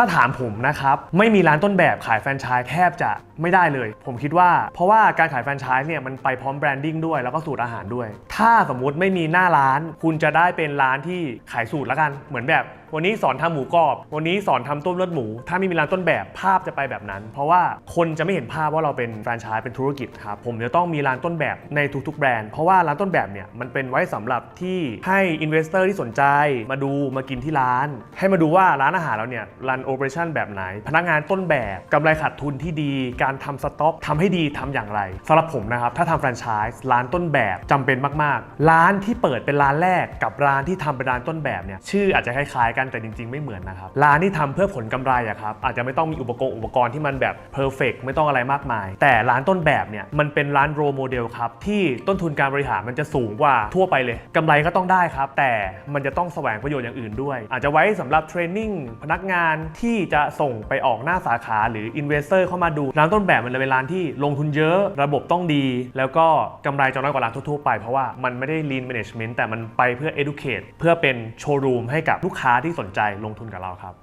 ถ้าถามผมนะครับ ไม่มีร้านต้นแบบขายแฟรนไชส์แทบจะไม่ได้เลย ผมคิดว่า เพราะว่าการขายแฟรนไชส์เนี่ยมันไปพร้อมแบรนดิ้งด้วยแล้วก็สูตรอาหารด้วย ถ้าสมมุติไม่มีหน้าร้าน คุณจะได้เป็นร้านที่ขายสูตรล้วกัน เหมือนแบบ วันนี้สอนทำหมูกรอบ วันนี้สอนทำต้มเลือดหมู ถ้าไม่มีร้านต้นแบบภาพจะไปแบบนั้น เพราะว่าคนจะไม่เห็นภาพว่าเราเป็นแฟรนไชส์เป็นธุรกิจครับผมจะต้องมีร้านต้นแบบในทุกๆแบรนด์เพราะว่าร้านต้นแบบเนี่ยมันเป็นไว้สำหรับที่ให้อินเวสเตอร์ที่สนใจ มาดูมากินที่ร้าน ให้มาดูว่าร้านอาหารเราเนี่ยรันโอเปอเรชันแบบไหน พนักงานต้นแบบกำไรขาดทุนที่ดี การทำสต็อกทำให้ดีทำอย่างไรสำหรับผมนะครับ ถ้าทำแฟรนไชส์ร้านต้นแบบจำเป็นมาก ๆ ร้านที่เปิดเป็นร้านแรกกับร้านที่ทำเป็นร้านต้นแบบเนี่ยชื่ออาจจะคล้าย ๆ กันแต่จริง ๆ ไม่เหมือนนะครับ ร้านที่ทำเพื่อผลกำไรอะครับอาจจะไม่ต้องมีอุปกรณ์อุปกรณ์ที่มันแบบเพอร์เฟกไม่ต้องอะไรมากมาย แต่ร้านต้นแบบเนี่ยมันเป็นร้านโรโมเดลครับที่ต้นทุนการบริหารมันจะสูงกว่าทั่วไปเลยกำไรก็ต้องได้ครับแต่มันจะต้องแสวงประโยชน์อย่างอื่นด้วย อาจจะไว้สำหรับเทรนนิ่งพนักงานที่จะส่งไปออกหน้าสาขาหรืออินเวสเตอร์เข้ามาดู ร้านต้นแบบมันเลยเป็นร้านที่ลงทุนเยอะ ระบบต้องดี แล้วก็กำไรจะน้อยกว่าร้านทั่วๆไป เพราะว่ามันไม่ได้ lean management แต่มันไปเพื่อ educate เพื่อเป็นโชว์รูมให้กับลูกค้าที่สนใจลงทุนกับเราครับ